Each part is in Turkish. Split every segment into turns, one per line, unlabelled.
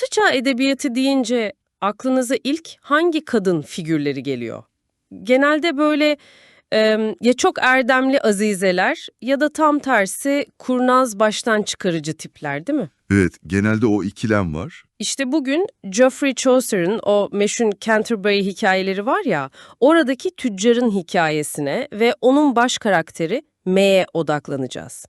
Ortaçağ edebiyatı deyince aklınıza ilk hangi kadın figürleri geliyor? Genelde böyle em, ya çok erdemli azizeler ya da tam tersi kurnaz baştan çıkarıcı tipler değil mi?
Evet, genelde o ikilem var.
İşte bugün Geoffrey Chaucer'ın o meşhur Canterbury hikayeleri var ya, oradaki tüccarın hikayesine ve onun baş karakteri May'e odaklanacağız.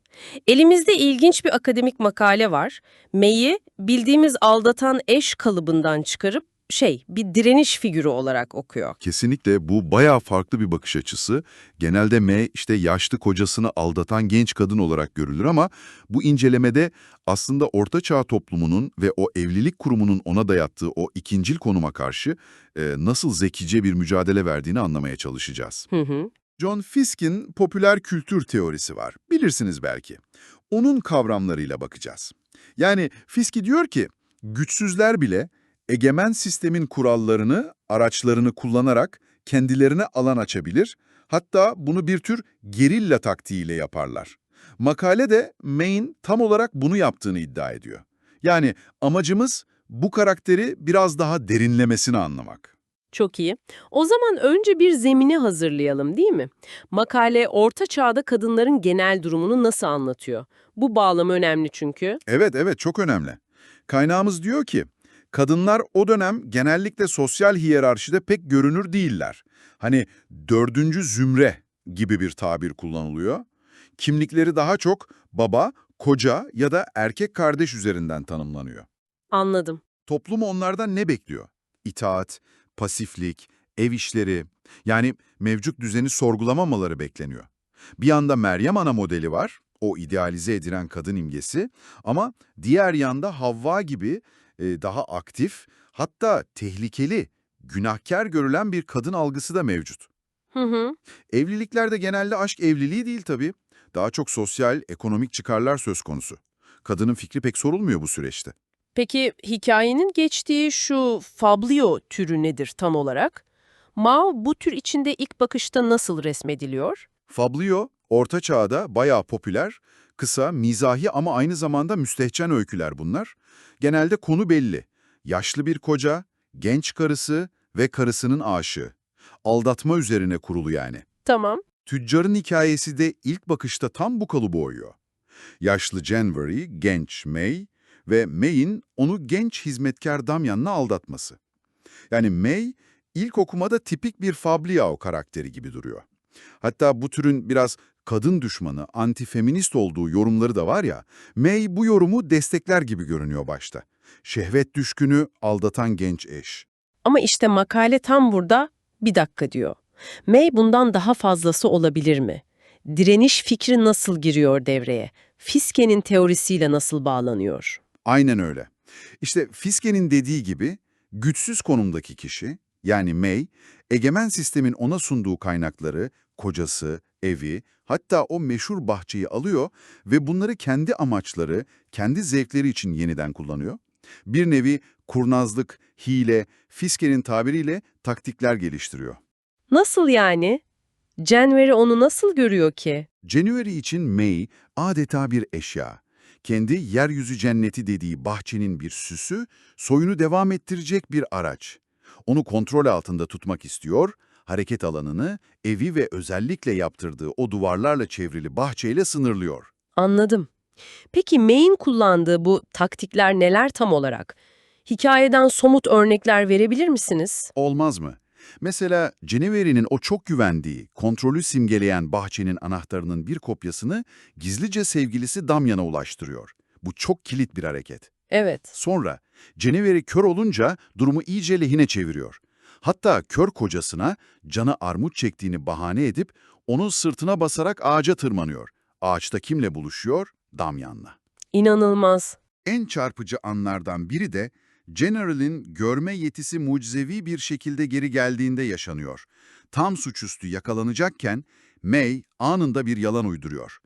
Elimizde ilginç bir akademik makale var. May'i bildiğimiz aldatan eş kalıbından çıkarıp şey, bir direniş figürü olarak okuyor.
Kesinlikle bu bayağı farklı bir bakış açısı. Genelde M işte yaşlı kocasını aldatan genç kadın olarak görülür ama bu incelemede aslında Orta Çağ toplumunun ve o evlilik kurumunun ona dayattığı o ikincil konuma karşı e, nasıl zekice bir mücadele verdiğini anlamaya çalışacağız.
Hı hı.
John Fiske'in popüler kültür teorisi var. Bilirsiniz belki. Onun kavramlarıyla bakacağız. Yani Fiske diyor ki, güçsüzler bile egemen sistemin kurallarını, araçlarını kullanarak kendilerine alan açabilir, hatta bunu bir tür gerilla taktiğiyle yaparlar. Makale de May'in tam olarak bunu yaptığını iddia ediyor. Yani amacımız bu karakteri biraz daha derinlemesine anlamak.
Çok iyi. O zaman önce bir zemini hazırlayalım değil mi? Makale Orta Çağ'da kadınların genel durumunu nasıl anlatıyor? Bu bağlam önemli çünkü.
Evet, evet çok önemli. Kaynağımız diyor ki, kadınlar o dönem genellikle sosyal hiyerarşide pek görünür değiller. Hani dördüncü zümre gibi bir tabir kullanılıyor. Kimlikleri daha çok baba, koca ya da erkek kardeş üzerinden tanımlanıyor.
Anladım.
Toplum onlardan ne bekliyor? İtaat, pasiflik, ev işleri, yani mevcut düzeni sorgulamamaları bekleniyor. Bir yanda Meryem Ana modeli var, o idealize edilen kadın imgesi ama diğer yanda Havva gibi e, daha aktif, hatta tehlikeli, günahkar görülen bir kadın algısı da mevcut.
Hı hı.
Evliliklerde genelde aşk evliliği değil tabii. Daha çok sosyal, ekonomik çıkarlar söz konusu. Kadının fikri pek sorulmuyor bu süreçte.
Peki hikayenin geçtiği şu fablio türü nedir tam olarak? Mao bu tür içinde ilk bakışta nasıl resmediliyor?
Fablio, Orta Çağ'da bayağı popüler, kısa, mizahi ama aynı zamanda müstehcen öyküler bunlar. Genelde konu belli. Yaşlı bir koca, genç karısı ve karısının aşığı. Aldatma üzerine kurulu yani.
Tamam.
Tüccarın hikayesi de ilk bakışta tam bu kalıbı oyuyor. Yaşlı January, genç May ve May'in onu genç hizmetkar Damyan'la aldatması. Yani May, ilk okumada tipik bir Fabliao karakteri gibi duruyor. Hatta bu türün biraz kadın düşmanı, antifeminist olduğu yorumları da var ya, May bu yorumu destekler gibi görünüyor başta. Şehvet düşkünü, aldatan genç eş.
Ama işte makale tam burada bir dakika diyor. May bundan daha fazlası olabilir mi? Direniş fikri nasıl giriyor devreye? Fiske'nin teorisiyle nasıl bağlanıyor?
Aynen öyle. İşte Fiske'nin dediği gibi güçsüz konumdaki kişi, yani May, egemen sistemin ona sunduğu kaynakları, kocası, evi, hatta o meşhur bahçeyi alıyor ve bunları kendi amaçları, kendi zevkleri için yeniden kullanıyor. Bir nevi kurnazlık, hile, Fiske'nin tabiriyle taktikler geliştiriyor.
Nasıl yani? January onu nasıl görüyor ki?
January için May adeta bir eşya. Kendi yeryüzü cenneti dediği bahçenin bir süsü, soyunu devam ettirecek bir araç. Onu kontrol altında tutmak istiyor, hareket alanını, evi ve özellikle yaptırdığı o duvarlarla çevrili bahçeyle sınırlıyor.
Anladım. Peki May'in kullandığı bu taktikler neler tam olarak? Hikayeden somut örnekler verebilir misiniz?
Olmaz mı? Mesela Ceneveri'nin o çok güvendiği, kontrolü simgeleyen bahçenin anahtarının bir kopyasını gizlice sevgilisi Damyan'a ulaştırıyor. Bu çok kilit bir hareket.
Evet.
Sonra Ceneveri kör olunca durumu iyice lehine çeviriyor. Hatta kör kocasına canı armut çektiğini bahane edip onun sırtına basarak ağaca tırmanıyor. Ağaçta kimle buluşuyor? Damyan'la.
İnanılmaz.
En çarpıcı anlardan biri de General'in görme yetisi mucizevi bir şekilde geri geldiğinde yaşanıyor. Tam suçüstü yakalanacakken May anında bir yalan uyduruyor.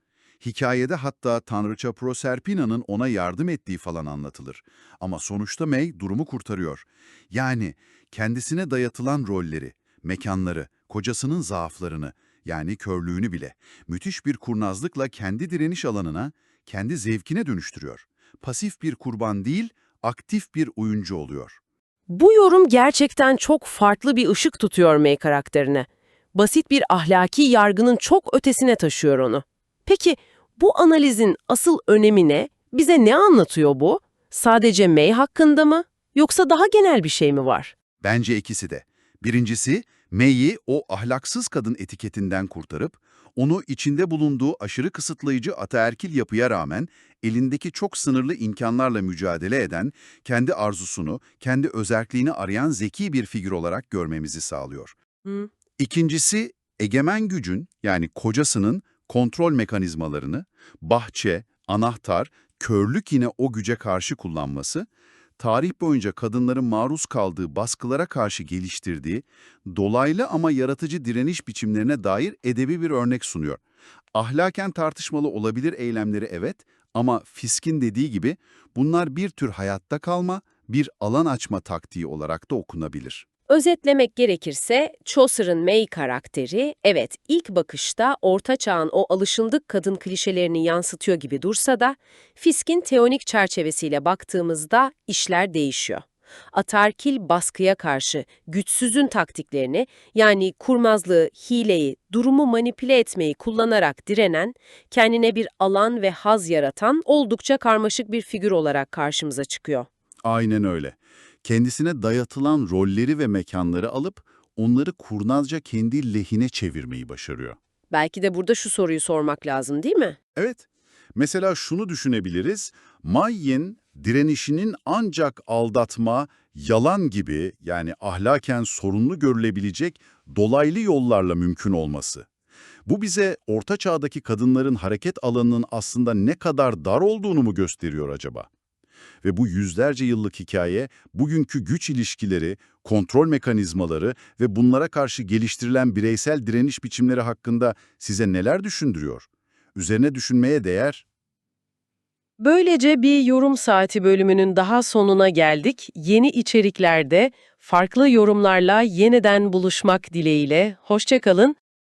Hikayede hatta Tanrıça Proserpina'nın ona yardım ettiği falan anlatılır. Ama sonuçta May durumu kurtarıyor. Yani kendisine dayatılan rolleri, mekanları, kocasının zaaflarını, yani körlüğünü bile müthiş bir kurnazlıkla kendi direniş alanına, kendi zevkine dönüştürüyor. Pasif bir kurban değil, aktif bir oyuncu oluyor.
Bu yorum gerçekten çok farklı bir ışık tutuyor May karakterine. Basit bir ahlaki yargının çok ötesine taşıyor onu. Peki bu analizin asıl önemi ne? Bize ne anlatıyor bu? Sadece May hakkında mı? Yoksa daha genel bir şey mi var?
Bence ikisi de. Birincisi, May'i o ahlaksız kadın etiketinden kurtarıp, onu içinde bulunduğu aşırı kısıtlayıcı ataerkil yapıya rağmen elindeki çok sınırlı imkanlarla mücadele eden, kendi arzusunu, kendi özerkliğini arayan zeki bir figür olarak görmemizi sağlıyor.
Hı.
İkincisi, egemen gücün yani kocasının kontrol mekanizmalarını, bahçe, anahtar, körlük yine o güce karşı kullanması, tarih boyunca kadınların maruz kaldığı baskılara karşı geliştirdiği, dolaylı ama yaratıcı direniş biçimlerine dair edebi bir örnek sunuyor. Ahlaken tartışmalı olabilir eylemleri evet ama Fisk'in dediği gibi bunlar bir tür hayatta kalma, bir alan açma taktiği olarak da okunabilir.
Özetlemek gerekirse Chaucer'ın May karakteri evet ilk bakışta Orta Çağ'ın o alışıldık kadın klişelerini yansıtıyor gibi dursa da Fisk'in teonik çerçevesiyle baktığımızda işler değişiyor. Atarkil baskıya karşı güçsüzün taktiklerini yani kurnazlığı, hileyi, durumu manipüle etmeyi kullanarak direnen, kendine bir alan ve haz yaratan oldukça karmaşık bir figür olarak karşımıza çıkıyor.
Aynen öyle. Kendisine dayatılan rolleri ve mekanları alıp onları kurnazca kendi lehine çevirmeyi başarıyor.
Belki de burada şu soruyu sormak lazım değil mi?
Evet, mesela şunu düşünebiliriz. May'in direnişinin ancak aldatma, yalan gibi yani ahlaken sorunlu görülebilecek dolaylı yollarla mümkün olması. Bu bize Orta Çağ'daki kadınların hareket alanının aslında ne kadar dar olduğunu mu gösteriyor acaba? Ve bu yüzlerce yıllık hikaye, bugünkü güç ilişkileri, kontrol mekanizmaları ve bunlara karşı geliştirilen bireysel direniş biçimleri hakkında size neler düşündürüyor? Üzerine düşünmeye değer.
Böylece bir yorum saati bölümünün daha sonuna geldik. Yeni içeriklerde farklı yorumlarla yeniden buluşmak dileğiyle. Hoşçakalın,